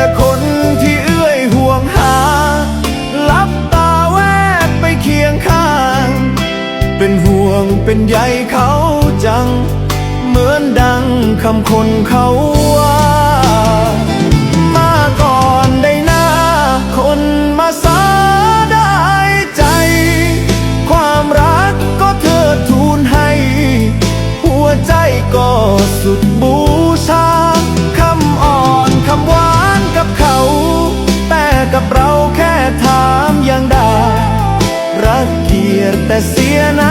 แต่คนที่เอื้อยห่วงหา ลับตาแวดไปเคียงข้าง เป็นห่วงเป็นใยเขาจัง เหมือนดังคำคนเขาว่า มาก่อนได้หน้า คนมาสาได้ใจ ความรักก็เธอทูลให้ หัวใจก็สุดบู te siguen